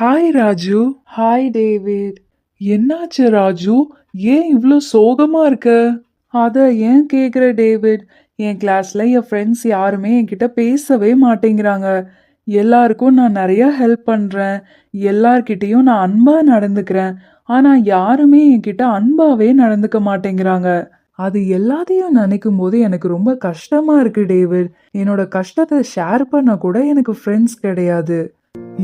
Hi Raju hi David என்னாச்சு ராஜு ஏன் இவ்ளோ சோகமா இருக்க? அத ஏன் கேக்குற டேவிட் என் கிளாஸ்ல என் ஃப்ரெண்ட்ஸ் யாருமே என்கிட்ட பேசவே மாட்டேங்கிறாங்க. எல்லாருக்கும் நான் நிறைய ஹெல்ப் பண்றேன். எல்லார்கிட்டயும் நான் அன்பா நடந்துக்கிறேன். ஆனா யாருமே என்கிட்ட அன்பாவே நடந்துக்க மாட்டேங்கிறாங்க. அது எல்லாத்தையும் நினைக்கும் போது எனக்கு ரொம்ப கஷ்டமா இருக்கு டேவிட் என்னோட கஷ்டத்தை ஷேர் பண்ண கூட எனக்கு ஃப்ரெண்ட்ஸ் கிடையாது.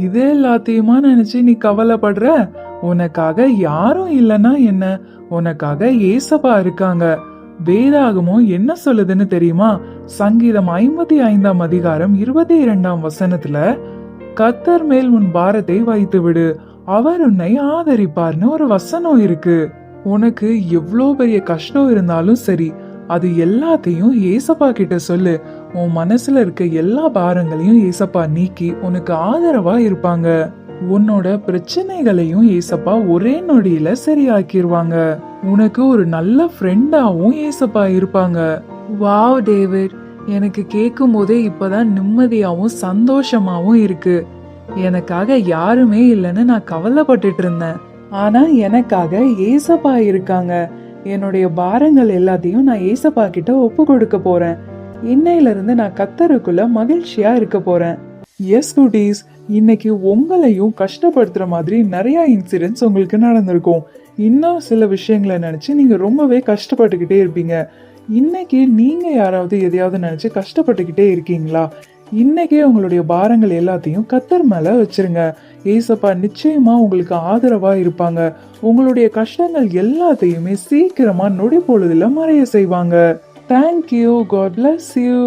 இதே எல்லாத்தையுமா நினைச்சு நீ கவலைப்படுற? உனக்காக யாரும் இல்லைன்னா என்ன? உனக்காக ஏசப்பா இருக்காங்க. வேதாகமோ என்ன சொல்லுதுன்னு தெரியுமா? சங்கீதம் ஐம்பத்தி ஐந்தாம் அதிகாரம் இருபத்தி இரண்டாம் வசனத்துல கத்தர் மேல் உன் பாரத்தை வைத்து விடு அவர் உன்னை ஆதரிப்பார்னு ஒரு வசனம் இருக்கு. உனக்கு எவ்வளோ பெரிய கஷ்டம் இருந்தாலும் சரி அது எல்லாத்தையும் ஏசப்பா கிட்ட சொல்லு. உன் மனசுல இருக்க எல்லா பாரங்களையும் ஏசப்பா நீக்கி உனக்கு ஆதரவா இருப்பாங்க. உன்னோட பிரச்சனைகளையும் ஏசப்பா ஒரே நொடியில சரியாக்கிடுவாங்க உனக்கு ஒரு நல்ல ஃப்ரெண்டாவும் ஏசப்பா இருப்பாங்க. Wow David. எனக்கு கேட்கும் போதே இப்பதான் நிம்மதியாவும் சந்தோஷமாவும் இருக்கு. எனக்காக யாருமே இல்லைன்னு நான் கவலைப்பட்டுட்டு இருந்தேன். ஆனா எனக்காக ஏசப்பா இருக்காங்க. என்னுடைய பாரங்கள் எல்லாத்தையும் நான் ஏசப்பா கிட்ட ஒப்பு கொடுக்க போறேன். இன்னையிலிருந்து நான் கத்தருக்குள்ள மகிழ்ச்சியா இருக்க போறேன். எஸ் குட்டீஸ் இன்னைக்கு உங்களையும் கஷ்டப்படுத்துற மாதிரி நிறைய இன்சிடென்ட்ஸ் உங்களுக்கு நடந்திருக்கும். இன்னும் சில விஷயங்களை நினைச்சு நீங்க ரொம்பவே கஷ்டப்பட்டுக்கிட்டே இருப்பீங்க. இன்னைக்கு நீங்க யாராவது எதையாவது நினைச்சு கஷ்டப்பட்டுக்கிட்டே இருக்கீங்களா? இன்னைக்கே உங்களுடைய பாரங்கள் எல்லாத்தையும் கத்தர் மேல வச்சிருங்க. ஏசப்பா நிச்சயமா உங்களுக்கு ஆதரவா இருப்பாங்க. உங்களுடைய கஷ்டங்கள் எல்லாத்தையுமே சீக்கிரமா நொடி பொழுதுல மறைய செய்வாங்க. Thank you God bless you